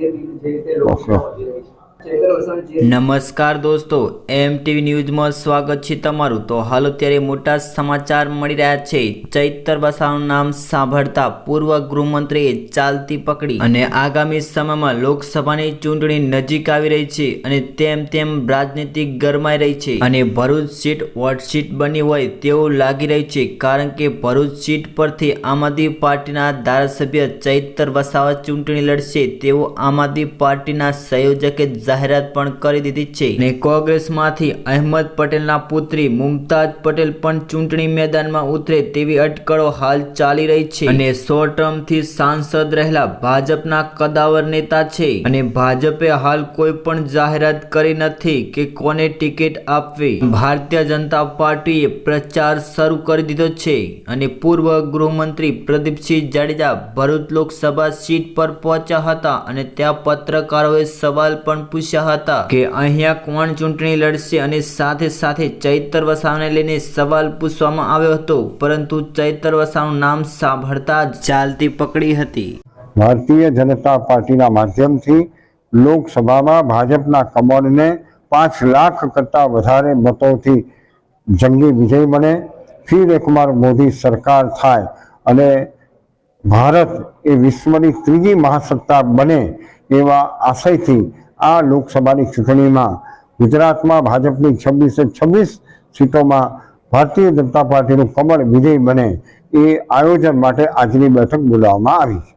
જે રીતે જે રીતે લોકસભા વધી રહી છે ચૈતર વસાવા જે નમસ્કાર દોસ્તો એમ ટીવી ન્યૂઝમાં સ્વાગત છે તમારું. તો હાલ અત્યારે મોટા સમાચાર મળી રહ્યા છે. ચૈતર વસાવાનું નામ સાંભળતા પૂર્વ ગૃહમંત્રીએ ચાલતી પકડી અને આગામી સમયમાં લોકસભાની ચૂંટણી નજીક આવી રહી છે અને તેમ તેમ રાજનીતિ ગરમાઈ રહી છે અને ભરૂચ સીટ વોટ સીટ બની હોય તેવું લાગી રહ્યું છે કારણ કે ભરૂચ સીટ પરથી આમ આદમી પાર્ટીના ધારાસભ્ય ચૈતર વસાવા ચૂંટણી લડશે તેવું આમ આદમી પાર્ટીના સંયોજકે જાહેરાત પણ કરી દીધી છે. ને કોંગ્રેસમાંથી અહેમદ પટેલના પુત્રી મુમતાજ પટેલ પણ ચૂંટણી મેદાનમાં ઉતરે તેવી અટકળો હાલ ચાલી રહી છે. અને સો ટર્મથી સાંસદ રહેલા ભાજપના કદાવર નેતા છે. અને ભાજપે હાલ કોઈ પણ જાહેરાત કરી નથી કે કોને ટિકિટ આપવી. ભારતીય જનતા પાર્ટીએ પ્રચાર શરૂ કરી દીધો છે. અને પૂર્વ ગૃહમંત્રી પ્રદીપસિંહ જાડેજા ભરૂચ લોકસભા સીટ પર પહોંચ્યા હતા અને ત્યાં પત્રકારોએ સવાલ પણ પૂછ્યા. હતા કે અહીંયા કોણ ચૂંટણી લડશે અને સાથે સાથે ચૈતર વસાવાને લઈને સવાલ પૂછવામાં આવ્યો હતો, પરંતુ ચૈતર વસાવાનું નામ સાંભળતા ચાલતી પકડી હતી. ભારતીય જનતા પાર્ટીના માધ્યમથી લોકસભામાં ભાજપના કમળને પાંચ લાખ કરતાં વધારે મતોથી જંગી વિજય બને ફિર એકવાર મોદી સરકાર થાય અને ભારત એ વિશ્વની ત્રીજી મહાસત્તા બને એવા આશયથી આ લોકસભાની ચૂંટણીમાં ગુજરાતમાં ભાજપની છવ્વીસે છવ્વીસ સીટોમાં ભારતીય જનતા પાર્ટીનું કમળ વિજય બને એ આયોજન માટે આજની બેઠક બોલાવવામાં આવી છે.